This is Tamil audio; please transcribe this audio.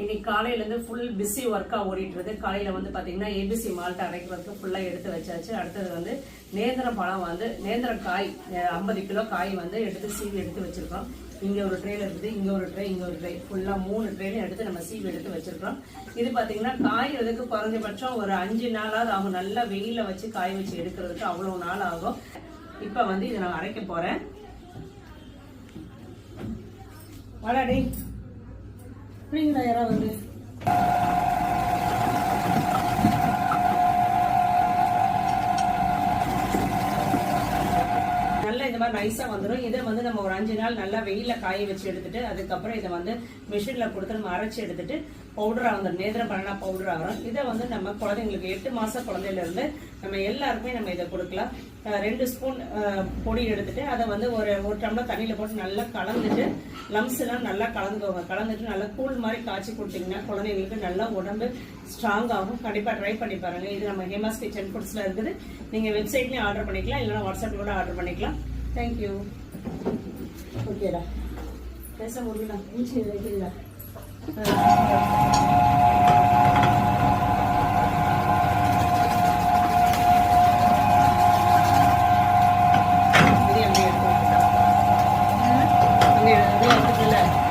இன்னைக்கு காலையிலேருந்து ஃபுல் பிஸி ஒர்க்காக ஓடிட்டுருது காலையில் வந்து பார்த்தீங்கன்னா ஏபிசி மால்ட்டை அரைக்கிறதுக்கு ஃபுல்லாக எடுத்து வச்சாச்சு. அடுத்தது வந்து நேந்திரம் பழம் வந்து நேந்திரம் காய் ஐம்பது கிலோ காய் வந்து எடுத்து சீவி எடுத்து வச்சுருக்கோம். இங்கே ஒரு ட்ரேயில் இருக்குது இங்கே ஒரு ட்ரே இங்கே ஒரு ட்ரே ஃபுல்லாக மூணு ட்ரேலையும் எடுத்து நம்ம சீவி எடுத்து வச்சுருக்கோம். இது பார்த்தீங்கன்னா காய்கிறதுக்கு குறைஞ்சபட்சம் ஒரு அஞ்சு நாளாவது ஆகும். நல்லா வெயிலில் வச்சு காய வச்சு எடுக்கிறதுக்கு அவ்வளோ நாள் ஆகும். இப்போ வந்து இதை நான் அரைக்க போகிறேன் வாடாடி புரியுங்களா யாராவது வந்து நல்லா இந்த மாதிரி நைஸா வந்துடும் இதை வந்து நம்ம ஒரு அஞ்சு நாள் நல்லா வெயில காய வச்சு எடுத்துட்டு அதுக்கப்புறம் இதை வந்து மிஷின்ல கொடுத்து நம்ம அரைச்சி எடுத்துட்டு பவுடரா வந்துடும் நேந்திரம் பண்ணா பவுடர் ஆகும் இதை வந்து நம்ம குழந்தைங்களுக்கு எட்டு மாச குழந்தையில இருந்து நம்ம எல்லாருக்குமே நம்ம இதை கொடுக்கலாம். ரெண்டு ஸ்பூன் பொடி எடுத்துட்டு அதை வந்து ஒரு ஒரு டம்ளர் தண்ணியில போட்டு நல்லா கலந்துட்டு லம்ஸ் எல்லாம் நல்லா கலந்துக்கோங்க. கலந்துட்டு நல்லா கூழ் மாதிரி காய்ச்சி கொடுத்தீங்கன்னா குழந்தைங்களுக்கு நல்லா உடம்பு ஸ்ட்ராங் ஆகும். கண்டிப்பா ட்ரை பண்ணி பாருங்க. இது நம்ம ஹேமாஸ் கிச்சன் ஃபுட்ஸ்ல இருக்குது. நீங்க வெப்சைட்லயும் ஆர்டர் பண்ணிக்கலாம். இல்லைன்னா வாட்ஸ்அப்ல கூட ஆர்டர் பண்ணிக்கலாம். ಥ್ಯಾಂಕ್ ಯು ಓಕೆರಾ ಕೆಲಸ ಮುಗಿಲ್ಲ ಮುಂಚೆ ಇರಲಿಲ್ಲ Yeah.